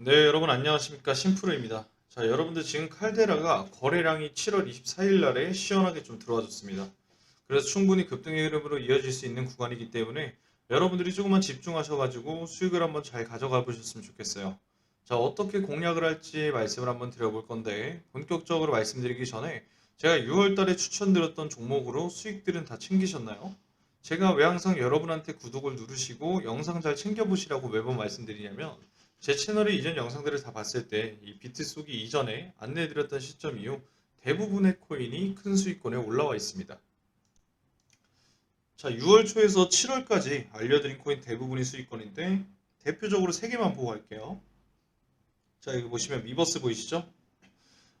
네, 여러분 안녕하십니까? 심프로입니다. 자, 여러분들 지금 칼데라가 거래량이 7월 24일 날에 시원하게 좀 들어와줬습니다. 그래서 충분히 급등의 흐름으로 이어질 수 있는 구간이기 때문에 여러분들이 조금만 집중하셔가지고 수익을 한번 잘 가져가 보셨으면 좋겠어요. 자, 어떻게 공략을 할지 말씀을 한번 드려볼 건데 본격적으로 말씀드리기 전에 제가 6월 달에 추천드렸던 종목으로 수익들은 다 챙기셨나요? 제가 왜 항상 여러분한테 구독을 누르시고 영상 잘 챙겨보시라고 매번 말씀드리냐면 제 채널의 이전 영상들을 다 봤을 때 이 비트 쏘기 이전에 안내해드렸던 시점 이후 대부분의 코인이 큰 수익권에 올라와 있습니다. 자, 6월 초에서 7월까지 알려드린 코인 대부분이 수익권인데 대표적으로 3개만 보고 갈게요. 자, 여기 보시면 미버스 보이시죠?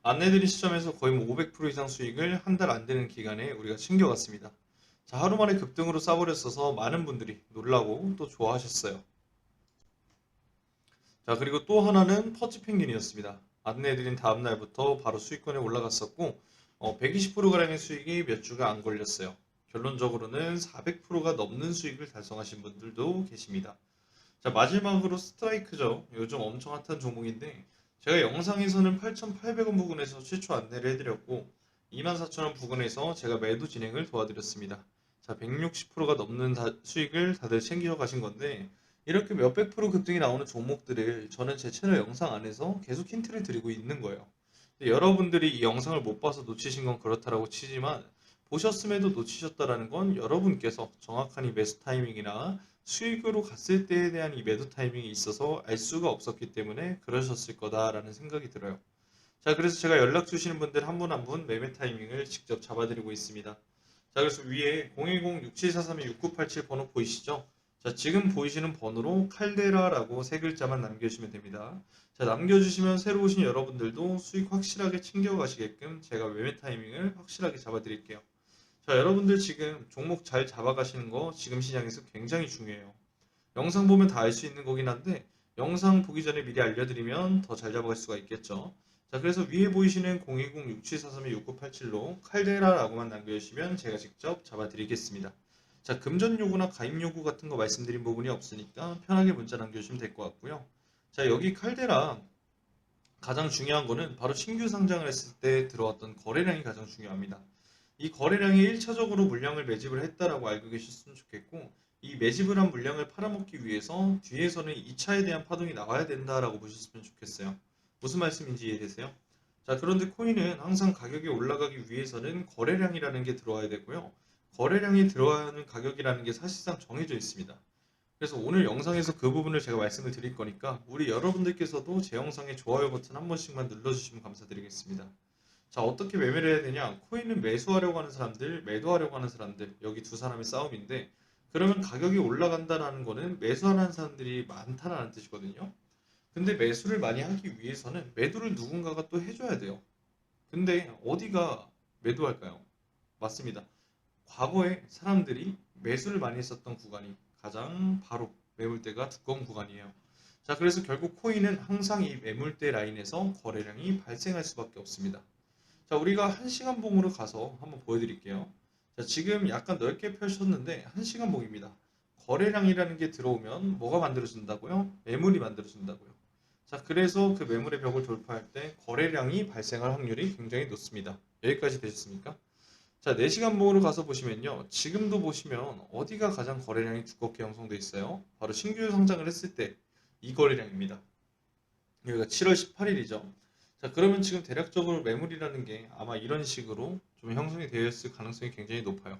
안내드린 시점에서 거의 뭐 500% 이상 수익을 한 달 안 되는 기간에 우리가 챙겨갔습니다. 자, 하루 만에 급등으로 싸버렸어서 많은 분들이 놀라고 또 좋아하셨어요. 자, 그리고 또 하나는 퍼치 펭귄이었습니다. 안내해드린 다음 날부터 바로 수익권에 올라갔었고, 어, 120%가량의 수익이 몇 주가 안 걸렸어요. 결론적으로는 400%가 넘는 수익을 달성하신 분들도 계십니다. 자, 마지막으로 스트라이크죠. 요즘 엄청 핫한 종목인데, 제가 영상에서는 8,800원 부근에서 최초 안내를 해드렸고, 24,000원 부근에서 제가 매도 진행을 도와드렸습니다. 자, 160%가 넘는 다- 수익을 다들 챙겨 가신 건데, 이렇게 몇백 프로 급등이 나오는 종목들을 저는 제 채널 영상 안에서 계속 힌트를 드리고 있는 거예요. 여러분들이 이 영상을 못 봐서 놓치신 건 그렇다라고 치지만 보셨음에도 놓치셨다라는 건 여러분께서 정확한 이 매수 타이밍이나 수익으로 갔을 때에 대한 이 매도 타이밍이 있어서 알 수가 없었기 때문에 그러셨을 거다라는 생각이 들어요. 자, 그래서 제가 연락 주시는 분들 한 분 한 분 매매 타이밍을 직접 잡아드리고 있습니다. 자, 그래서 위에 010-6743-6987 번호 보이시죠? 자, 지금 보이시는 번호로 칼데라라고 세 글자만 남겨주시면 됩니다. 자, 남겨주시면 새로 오신 여러분들도 수익 확실하게 챙겨가시게끔 제가 매매 타이밍을 확실하게 잡아드릴게요. 자, 여러분들 지금 종목 잘 잡아가시는 거 지금 시장에서 굉장히 중요해요. 영상 보면 다 알 수 있는 거긴 한데 영상 보기 전에 미리 알려드리면 더 잘 잡아갈 수가 있겠죠. 자, 그래서 위에 보이시는 010-6743-6987로 칼데라라고만 남겨주시면 제가 직접 잡아드리겠습니다. 자, 금전 요구나 가입 요구 같은 거 말씀드린 부분이 없으니까 편하게 문자 남겨주시면 될 것 같고요. 자, 여기 칼데라 가장 중요한 거는 바로 신규 상장을 했을 때 들어왔던 거래량이 가장 중요합니다. 이 거래량이 1차적으로 물량을 매집을 했다라고 알고 계셨으면 좋겠고 이 매집을 한 물량을 팔아먹기 위해서 뒤에서는 2차에 대한 파동이 나와야 된다라고 보셨으면 좋겠어요. 무슨 말씀인지 이해되세요? 자, 그런데 코인은 항상 가격이 올라가기 위해서는 거래량이라는 게 들어와야 되고요. 거래량이 들어가는 가격이라는 게 사실상 정해져 있습니다. 그래서 오늘 영상에서 그 부분을 제가 말씀을 드릴 거니까 우리 여러분들께서도 제 영상에 좋아요 버튼 한 번씩만 눌러주시면 감사드리겠습니다. 자 어떻게 매매를 해야 되냐? 코인은 매수하려고 하는 사람들, 매도하려고 하는 사람들 여기 두 사람의 싸움인데 그러면 가격이 올라간다라는 거는 매수하는 사람들이 많다라는 뜻이거든요. 근데 매수를 많이 하기 위해서는 매도를 누군가가 또 해줘야 돼요. 근데 어디가 매도할까요? 맞습니다. 과거에 사람들이 매수를 많이 했었던 구간이 가장 바로 매물대가 두꺼운 구간이에요. 자, 그래서 결국 코인은 항상 이 매물대 라인에서 거래량이 발생할 수밖에 없습니다. 자, 우리가 한시간 봉으로 가서 한번 보여드릴게요. 자, 지금 약간 넓게 펼쳤는데 한시간 봉입니다. 거래량이라는 게 들어오면 뭐가 만들어진다고요? 매물이 만들어진다고요. 자, 그래서 그 매물의 벽을 돌파할 때 거래량이 발생할 확률이 굉장히 높습니다. 여기까지 되셨습니까? 자, 4시간 봉으로 가서 보시면요. 지금도 보시면 어디가 가장 거래량이 두껍게 형성돼 있어요? 바로 신규 상장을 했을 때 이 거래량입니다. 여기가 7월 18일이죠. 자, 그러면 지금 대략적으로 매물이라는 게 아마 이런 식으로 좀 형성이 되어 있을 가능성이 굉장히 높아요.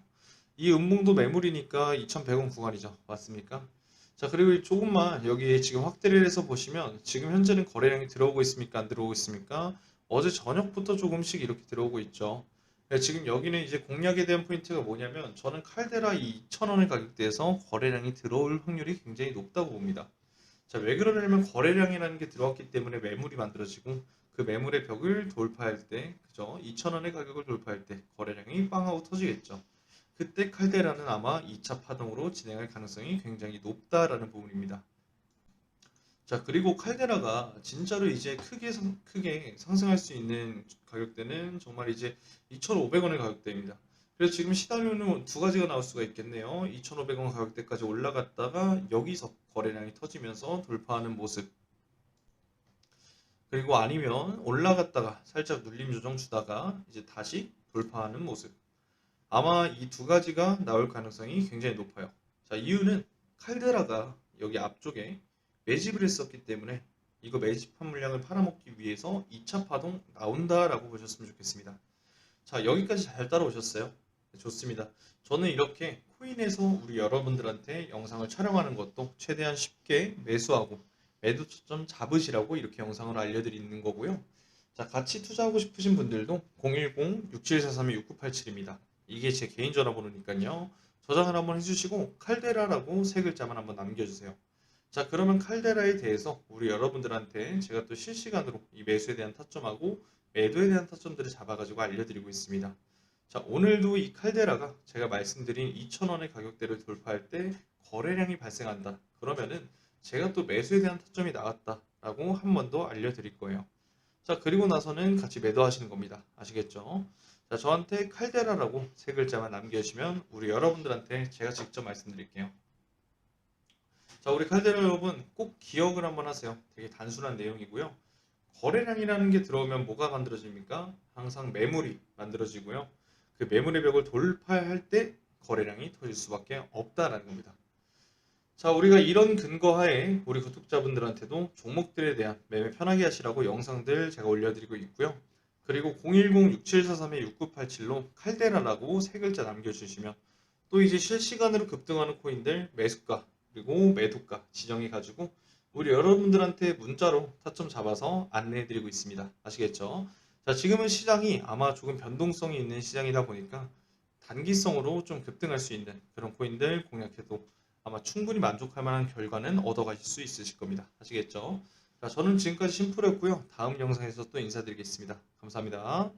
이 음봉도 매물이니까 2,100원 구간이죠. 맞습니까? 자, 그리고 조금만 여기에 지금 확대를 해서 보시면 지금 현재는 거래량이 들어오고 있습니까? 안 들어오고 있습니까? 어제 저녁부터 조금씩 이렇게 들어오고 있죠. 네, 지금 여기는 이제 공략에 대한 포인트가 뭐냐면 저는 칼데라 이 2,000원의 가격대에서 거래량이 들어올 확률이 굉장히 높다고 봅니다. 자, 왜 그러냐면 거래량이라는 게 들어왔기 때문에 매물이 만들어지고 그 매물의 벽을 돌파할 때, 그죠? 2,000원의 가격을 돌파할 때 거래량이 빵 하고 터지겠죠. 그때 칼데라는 아마 2차 파동으로 진행할 가능성이 굉장히 높다라는 부분입니다. 자, 그리고 칼데라가 진짜로 이제 크게 상, 크게 상승할 수 있는 가격대는 정말 이제 2,500원의 가격대입니다. 그래서 지금 시나리오는 두 가지가 나올 수가 있겠네요. 2,500원 가격대까지 올라갔다가 여기서 거래량이 터지면서 돌파하는 모습. 그리고 아니면 올라갔다가 살짝 눌림 조정 주다가 이제 다시 돌파하는 모습. 아마 이 두 가지가 나올 가능성이 굉장히 높아요. 자, 이유는 칼데라가 여기 앞쪽에 매집을 했었기 때문에 이거 매집한 물량을 팔아먹기 위해서 2차 파동 나온다라고 보셨으면 좋겠습니다. 자, 여기까지 잘 따라오셨어요? 네, 좋습니다. 저는 이렇게 코인에서 우리 여러분들한테 영상을 촬영하는 것도 최대한 쉽게 매수하고 매도 초점 잡으시라고 이렇게 영상을 알려드리는 거고요. 자, 같이 투자하고 싶으신 분들도 010-6743-6987입니다. 이게 제 개인 전화번호니까요. 저장을 한번 해주시고 칼데라라고 세 글자만 한번 남겨주세요. 자, 그러면 칼데라에 대해서 우리 여러분들한테 제가 또 실시간으로 이 매수에 대한 타점하고 매도에 대한 타점들을 잡아가지고 알려드리고 있습니다. 자, 오늘도 이 칼데라가 제가 말씀드린 2,000원의 가격대를 돌파할 때 거래량이 발생한다. 그러면은 제가 또 매수에 대한 타점이 나왔다라고 한 번 더 알려드릴 거예요. 자, 그리고 나서는 같이 매도하시는 겁니다. 아시겠죠? 자, 저한테 칼데라라고 세 글자만 남겨주시면 우리 여러분들한테 제가 직접 말씀드릴게요. 자, 우리 칼데라 여러분 꼭 기억을 한번 하세요. 되게 단순한 내용이고요. 거래량이라는 게 들어오면 뭐가 만들어집니까? 항상 매물이 만들어지고요. 그 매물의 벽을 돌파할 때 거래량이 터질 수밖에 없다라는 겁니다. 자, 우리가 이런 근거하에 우리 구독자분들한테도 종목들에 대한 매매 편하게 하시라고 영상들 제가 올려드리고 있고요. 그리고 010-6743-6987로 칼데라라고 세 글자 남겨주시면 또 이제 실시간으로 급등하는 코인들 매수가 그리고 매도가 지정해 가지고 우리 여러분들한테 문자로 타점 잡아서 안내해 드리고 있습니다. 아시겠죠? 자, 지금은 시장이 아마 조금 변동성이 있는 시장이다 보니까 단기성으로 좀 급등할 수 있는 그런 코인들 공략해도 아마 충분히 만족할 만한 결과는 얻어가실 수 있으실 겁니다. 아시겠죠? 자, 저는 지금까지 심플했고요. 다음 영상에서 또 인사드리겠습니다. 감사합니다.